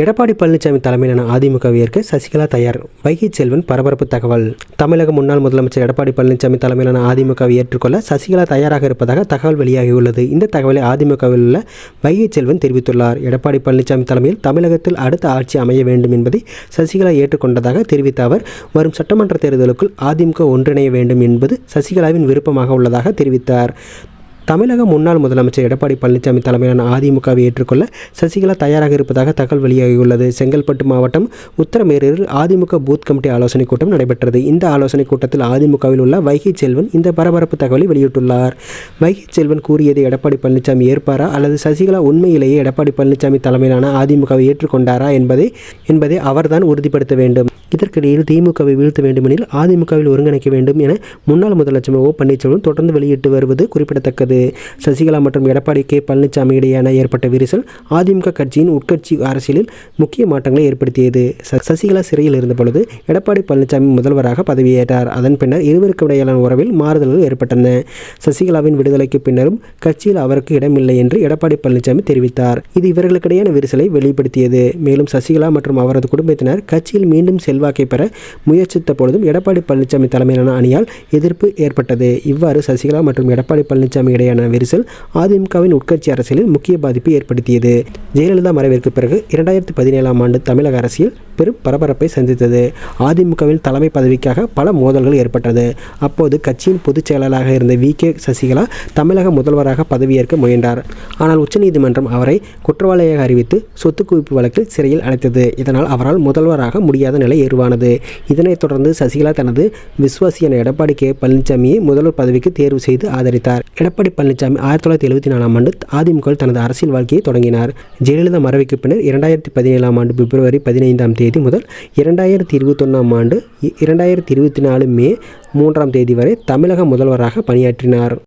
எடப்பாடி பழனிசாமி தலைமையிலான அதிமுக ஏற்க சசிகலா தயார். வைகை செல்வன் பரபரப்பு தகவல். தமிழக முன்னாள் முதலமைச்சர் எடப்பாடி பழனிசாமி தலைமையிலான அதிமுகவை ஏற்றுக்கொள்ள சசிகலா தயாராக இருப்பதாக தகவல் வெளியாகியுள்ளது. இந்த தகவலை அதிமுகவில் உள்ள வைகை செல்வன் தெரிவித்துள்ளார். எடப்பாடி பழனிசாமி தலைமையில் தமிழகத்தில் அடுத்த ஆட்சி அமைய வேண்டும் என்பதை சசிகலா ஏற்றுக்கொண்டதாக தெரிவித்த அவர் வரும் சட்டமன்ற தேர்தலுக்குள் அதிமுக ஒன்றிணைய வேண்டும் என்பது சசிகலாவின் விருப்பமாக உள்ளதாக தெரிவித்தார். தமிழக முன்னாள் முதலமைச்சர் எடப்பாடி பழனிசாமி தலைமையிலான அதிமுகவை ஏற்றுக்கொள்ள சசிகலா தயாராக இருப்பதாக தகவல் வெளியாகியுள்ளது. செங்கல்பட்டு மாவட்டம் உத்தரமேரூரில் அதிமுக பூத் கமிட்டி ஆலோசனைக் கூட்டம் நடைபெற்றது. இந்த ஆலோசனைக் கூட்டத்தில் அதிமுகவில் உள்ள வைகை செல்வன் இந்த பரபரப்பு தகவலை வெளியிட்டுள்ளார். வைகை செல்வன் கூறியதை எடப்பாடி பழனிசாமி ஏற்பாரா? அல்லது சசிகலா உண்மையிலேயே எடப்பாடி பழனிசாமி தலைமையிலான அதிமுகவை ஏற்றுக்கொண்டாரா? என்பதை என்பதை அவர்தான் உறுதிப்படுத்த வேண்டும். இதற்கிடையில் திமுகவை வீழ்த்த வேண்டுமெனில் அதிமுகவில் ஒருங்கிணைக்க வேண்டும் என முன்னாள் முதலமைச்சர் ஓ பன்னீர்செல்வம் தொடர்ந்து வெளியிட்டு வருவது குறிப்பிடத்தக்கது. சசிகலா மற்றும் எடப்பாடி கே. பழனிசாமி இடையேயான ஏற்பட்ட விரிசல் அதிமுக கட்சியின் உட்கட்சி அரசியலில் முக்கிய மாற்றங்களை ஏற்படுத்தியது. ச- சசிகலா சிறையில் இருந்த பொழுது எடப்பாடி பழனிசாமி முதல்வராக பதவியேற்றார். அதன் பின்னர் இருவருக்கும் இடையிலான உறவில் மாறுதல்கள் ஏற்பட்டன. சசிகலாவின் விடுதலைக்கு பின்னரும் கட்சியில் அவருக்கு இடமில்லை என்று எடப்பாடி பழனிசாமி தெரிவித்தார். இது இவர்களுக்கிடையான விரிசலை வெளிப்படுத்தியது. மேலும் சசிகலா மற்றும் அவரது குடும்பத்தினர் கட்சியில் மீண்டும் செல்வாக்கை பெற முயற்சித்த பொழுதும் எடப்பாடி பழனிசாமி தலைமையிலான அணியால் எதிர்ப்பு ஏற்பட்டது. இவ்வாறு சசிகலா மற்றும் எடப்பாடி பழனிசாமி இடையான விரிசல் அதிமுகவின் உட்கட்சி அரசியலில் முக்கிய பாதிப்பை ஏற்படுத்தியது. ஜெயலலிதா மறைவிற்கு பிறகு இரண்டாயிரத்தி பதினேழாம் ஆண்டு தமிழக அரசியல் பெரும் பரபரப்பை சந்தித்தது. அதிமுகவின் தலைமை பதவிக்காக பல மோதல்கள் ஏற்பட்டது. அப்போது கட்சியின் பொதுச் செயலாளராக இருந்த வி. கே. சசிகலா தமிழக முதல்வராக பதவியேற்க முயன்றார். ஆனால் உச்சநீதிமன்றம் அவரை குற்றவாளியாக அறிவித்து சொத்து குவிப்பு வழக்கில் சிறையில் அடைத்தது. இதனால் அவரால் முதல்வராக முடியாத நிலை ஏறுவானது இதனைத் தொடர்ந்து சசிகலா தனது விஸ்வாசியான எடப்பாடி கே. பழனிசாமியை முதல்வர் பதவிக்கு தேர்வு செய்து ஆதரித்தார். எடப்பாடி பழனிசாமி ஆயிரத்தி தொள்ளாயிரத்தி எழுபத்தி நாலாம் ஆண்டு அதிமுக தனது அரசியல் வாழ்க்கையை தொடங்கினார். ஜெயலலிதா மறைவுக்கு பின்னர் இரண்டாயிரத்தி பதினேழாம் ஆண்டு பிப்ரவரி பதினைந்தாம் தேதி முதல் இரண்டாயிரத்தி இருபத்தொன்னாம் ஆண்டு இரண்டாயிரத்தி இருபத்தி நாலு மே மூன்றாம் தேதி வரை தமிழக முதல்வராக பணியாற்றினார்.